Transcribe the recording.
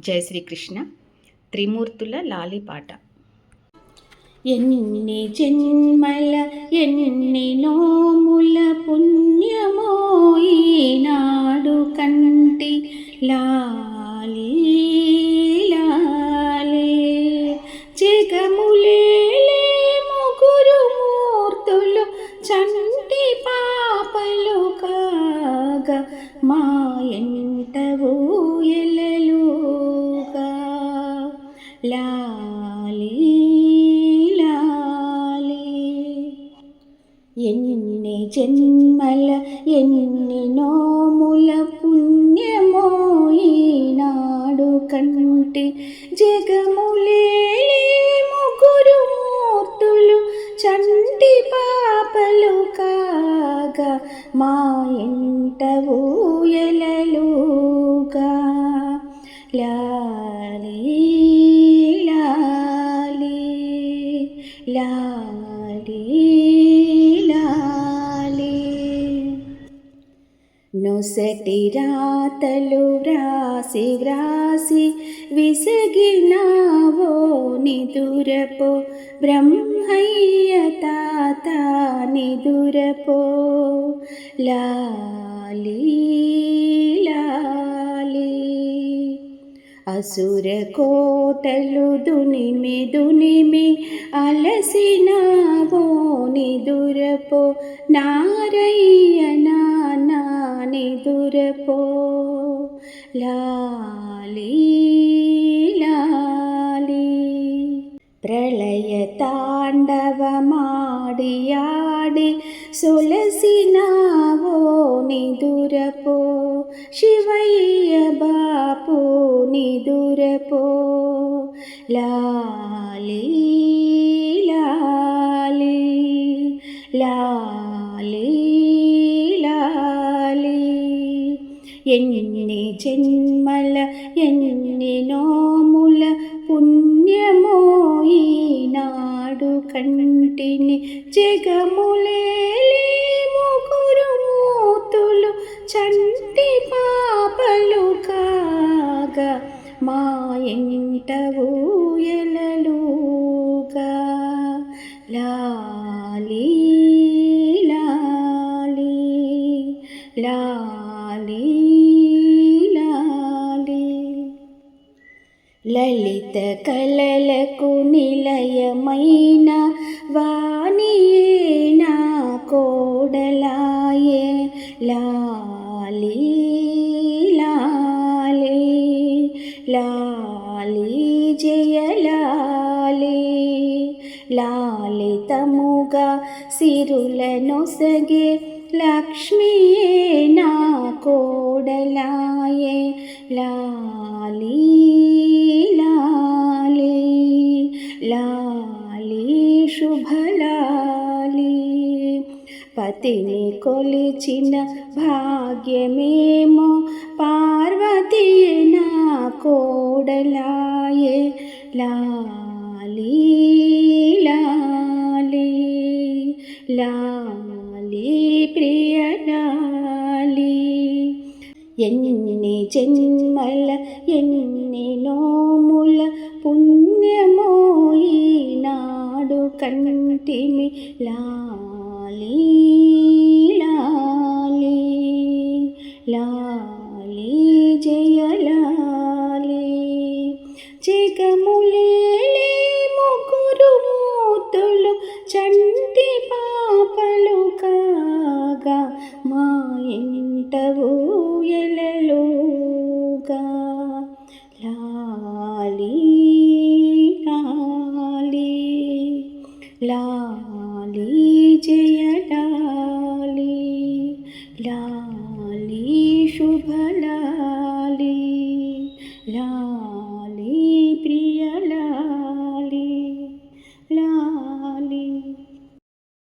జయ శ్రీకృష్ణ. త్రిమూర్తుల లాలి పాట ఎన్ని జన్మల ఎన్ని నోముల పుణ్యమో ఈనాడు కంటి లాలి లాలి. జగములే ముగురు మూర్తులు చంటి పాపలు కాగా మా ఎంట ఊయలలుగా లాలి లాలి ఎన్ని జన్మల ఎన్ని నోముల పుణ్యమో ఈనాడు కంటి జగములేలే ముగ్గురు మూర్తులు చంటి పాపలు కాగా మా ఎంట ఊయలలుగా లాలి నొసటి రాతలు వ్రాసి వ్రాసి విసగినావో నిదురపో. బ్రహ్మయ్య తాత నిదురపో. లాలి లాలి. అసుర కోటలు దునిమి దునిమి అలసినావో నిదురపో. నారయ్య నా నిదురపో లాలి లాలి ప్రళయ తాండవమాడియాడి సొలసినావో నిదురపో శివయ్య బాపు నిదురపో లాలి ఎన్ని జన్మల ఎన్ని నోముల పుణ్యమో ఈనాడు కంటిని జగములేలే ముగురు మూతులు చంటి పాపలు కాగా మా ఎంట ఊయలలుగా లాలి లాలి లా ललित कल कुणीलयीना वीणा कोडलाये लाली लाल लाली जयले लालितमुग सिरुलनोसगे लक्ष्मी లాలి శుభలాలి పతిని కొలిచిన భాగ్యమేమో పార్వతీ నా కోడలాయే. లాలి లాలి లాలి ప్రియలాలి ఎన్ని జన్మల ఎన్ని నోముల పుణ్య కంటిమి లాలి లాలి లాలి జయలాలి. జగములే ముగ్గురు మూతులు చంటి పాపలు కాగా మా ఇంట ఎల లాలి జయలాలి లాలి శుభలాలి